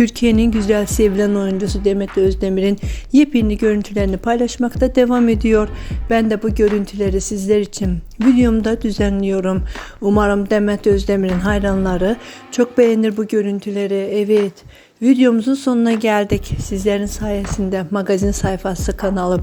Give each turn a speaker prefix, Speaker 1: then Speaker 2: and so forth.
Speaker 1: Türkiye'nin güzel sevilen oyuncusu Demet Özdemir'in yepyeni görüntülerini paylaşmakta devam ediyor. Ben de bu görüntüleri sizler için videomda düzenliyorum. Umarım Demet Özdemir'in hayranları çok beğenir bu görüntüleri. Evet, videomuzun sonuna geldik. Sizlerin sayesinde magazin sayfası kanalım